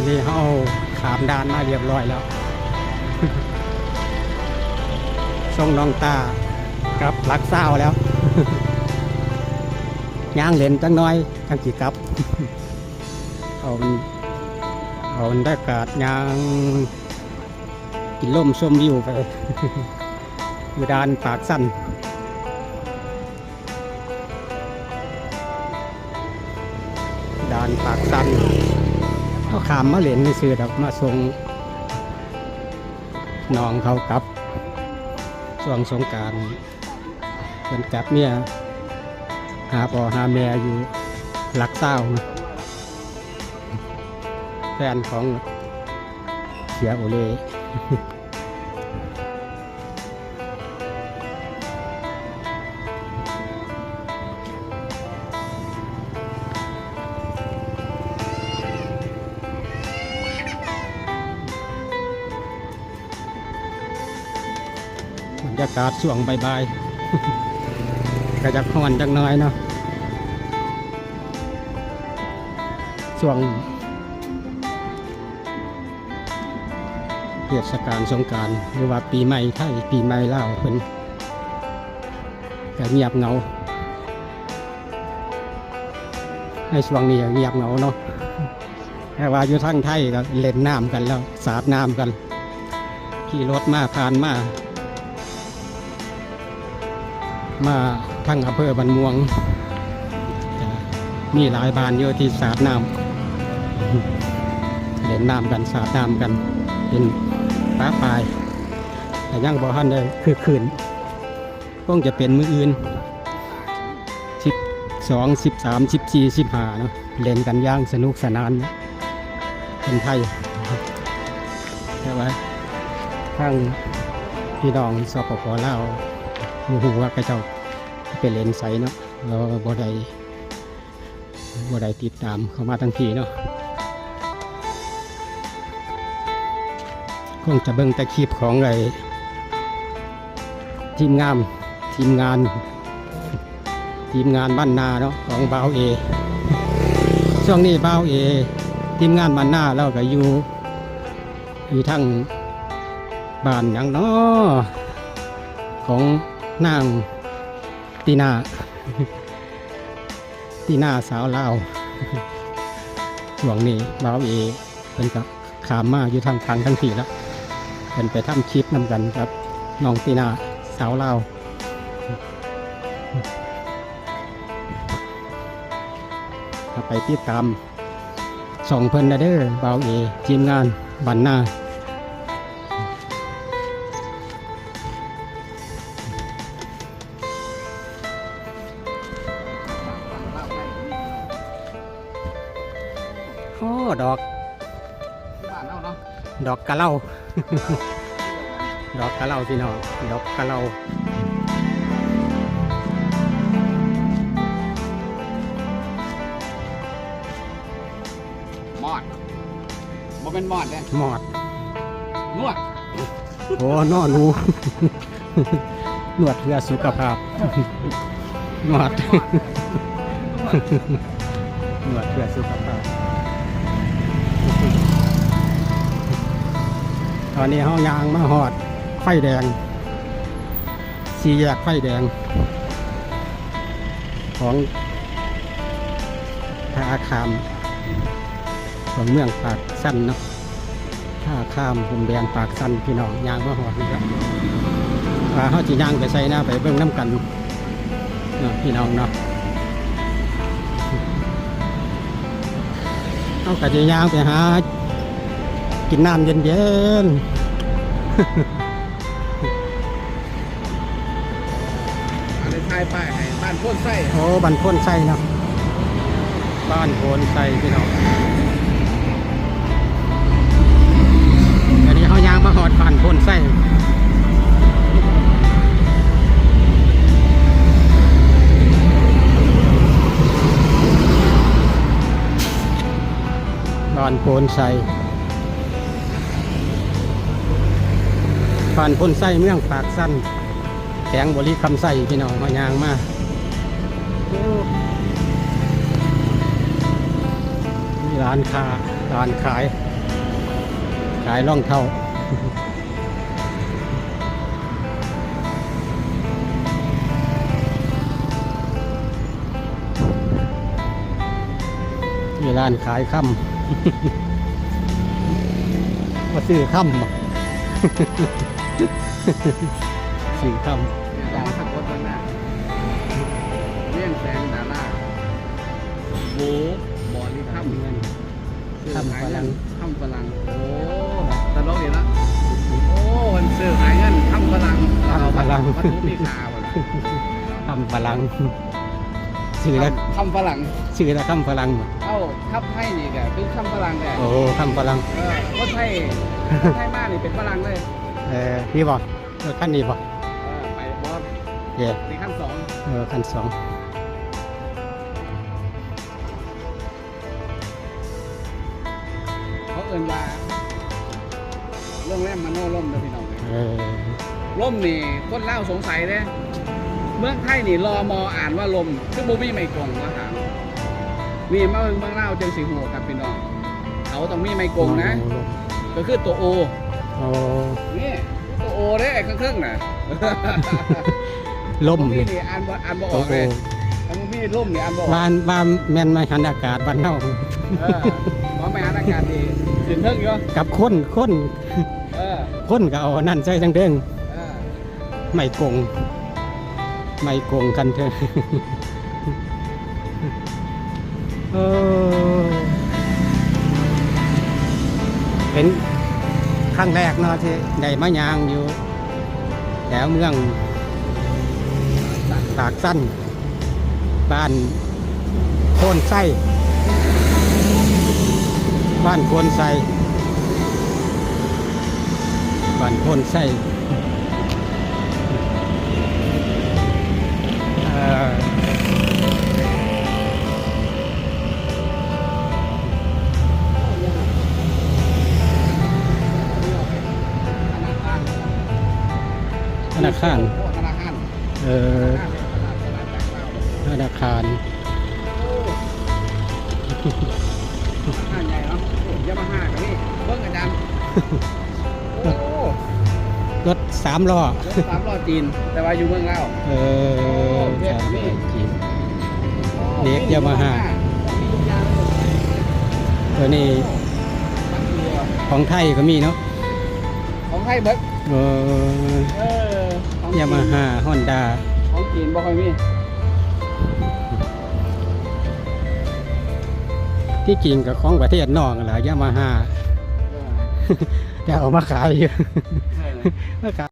อนนี้เขาขามดานมาเรียบร้อยแล้วส่งน้องตากับลักเศร้าแล้วย่างเล่นจังน้อยทั้งกี่กับ เอาเอาได้กาดย่างกินล่มส้มวิวไปอยู่ด้านปากสั้นด่านปากสัน เขาขามมาเหรียญในซื้อดอกมาส่งน้องเขากลับช่วงสงการเป็นกลับเนี่ยหาปอหาแม่อยู่หลักเศร้านะแฟนของเสียโอเล่ ยากาศช่วงบายๆก็จะค่อนจักหน้อยเนาะช่วงเทศกาลสงการหรือว่าปีใหม่ไทยปีใหม่ลาวเป็นก็เงียบเงาในช่วงนี้เงียบเงาเนาะแต่ว่าอยู่ทั้งไทยก็เล่นน้ำกันแล้ว สาดน้ำกัน ขี่รถมาผ่านมา มาทั้งอำเภอบันม่วง มีหลายบานเยอะที่สาดน้ำเล่นน้ำกันสาดน้ำกันเป็นป้าปลายแต่ยังบ่ทันได้คือคืนคงจะเป็นมืออื่นสิบสองสิบสามสิบสี่สิบห้าเนาะเล่นกันย่างสนุกสนานเป็นไทยแต่ว่าทั้งพี่น้องสปปลาวหมูหูว่ากระเจ้า ไปเลนใสเนาะเราบ่ได้บ่ได้ติดตามเข้ามาทั้งทีเนาะคงจะเบิ่งแต่คลิปของไอ้ทีมงานทีมงาน ทีมงานบ้านนาเนาะของบ่าวเอช่วงนี้บ่าวเอทีมงานบ้านนาเราก็อยู่อยู่ทั้งบ้านหยังเนาะของนาง ตีนาตีนาสาวลาวช่วงนี้บ่าวเอเป็นกับขามมาอยู่ทางทางทั้งสี่แล้วเป็นไปทำคลิปนำกันครับน้องตีนาสาวลาวไปติดตามส่องเพิ่นเด้อบ่าวเอทีมงานบันหน้า โอ้ดอก บ้านเราเนาะดอกกะเหล่า ดอกกะเหล่าพี่น้อง ดอกกะเหล่ามอดบ่เป็นมอดเนี่ยหมอด นวดโอ้นอหนู นวดเพื่อสุขภาพหมอดนวดเพื่อสุขภาพ ตอนนี้เฮายางมาหอด ไฟแดง สี่แยกไฟแดง ของท่าคามของเมืองปากสั้นเนาะท่าข้ามผมแดงปากสั้นพี่น้องยางมาหอดนี่ครับว่าเขาจีย่างไปใส่หน้าไปเบิ่งน้ำกันเนาะพี่น้องเนาะเอากระจีย่างไปหา กินน้ำเย็นอะไรทายป้ายให้บ้านโพ่นไส้ๆโอ้บันพ้นไส้เนาะบ้านโพนไส้พี่น้องอันนี้เขายางมาหอดบ้านโพนไส้บ้านโพนไส้ บ้านโพนไส้เมืองปากสั้นแขงบริคำไส้พี่น้องเขายางมามีร้านค้าร้านขาย ขายร่องเท้าที่ร้านขายค่ำมาซื้อค่ำ บ่ซื้อค่ดาราขับรถมันน่ะเลี่ยงแสงดาราโบบ่อนี่ค่ำำเงินซื้อค่ำขายฝรั่เงินงค่ำฝรั่งโอ้ตลกอีกแล้วโอ้มันซื้อขายเงินค่ำฝรั่งเอาฝรั่งวัตถุมีค่าหมดค่ำฝรั่งซื้อแล้วค่ำฝรั่งซื้อแล้วค่ำฝรั่งบ่เอ้าทับไทยนี่แกคือค่ำฝรั่งแกโอ้ค่ำฝรั่งเออคนไทยคนไทยมากนี่เป็นฝรั่งเลย เออนี่บ่เออขั้นนี้บ่เออไปบอสเย่ในขั้นสองเออขั้นสองเขาเอิ่นว่าเรื่องแรกมันโน่ล่มเด้อพี่น้องเออล่มนี่คนเล่าวสงสัยเด้เมืองไทยนี่รอมออ่านว่าลมคือบ่มีไม่กงว่าถามนี่มาเมืองเล่าวจังสิหูครับพี่น้องเขาต้องมีไม่กงนะ ก็คือตัวโอ โอ้นี่ตัวโอเด้ไอ้เครื่องๆน่ะล่มบ่มีนี่นี่อ่านบ่อ่านบ่อโอ้อกโหเลยอันบ่มีล่มนี่อ่านบ่ออกบ้านบ้านแม่นไม่หันอากาศบ้านเฮาเออหมอแม่อากาศดีขึ้นเทิงอยู่กับคนคนเออคนก็เอานั่นใส่ทั้งเด้งเออไม่โกงไม่โกงกันเถอะเออเป็น ครั้งแรกเนาะที่ได้มายางอยู่แถวเมืองตากสั้น บ้านโคนไส้ บ้านโคนไส้บ้านโคนไส้เอ่อ ธนาคารโอ้ธนาคาร เออธนาคารโอ้ธนาคารใหญ่เนาะโอ้ยามาฮ่ากับนี่เบิ้งอาจารย์โอ้รถสามล้อรถสามล้อจีน แต่ว่าอยู่เมืองลาวเออเวียดสามนี่ล้อจีนโอ้เด็กยามาฮ่ามีทุกอย่างเลยตัวนี้ทั้งเรือของไทยก็มีเนาะของไทยเบิร์ดเออเออของจีน ยามาฮ่าฮอนด้าของจีนบ่ค่อยมีที่จริงกับของประเทศนอกนั่นแหละยามาฮ่าเออแต่เอามาขายอยู่เออมาขาย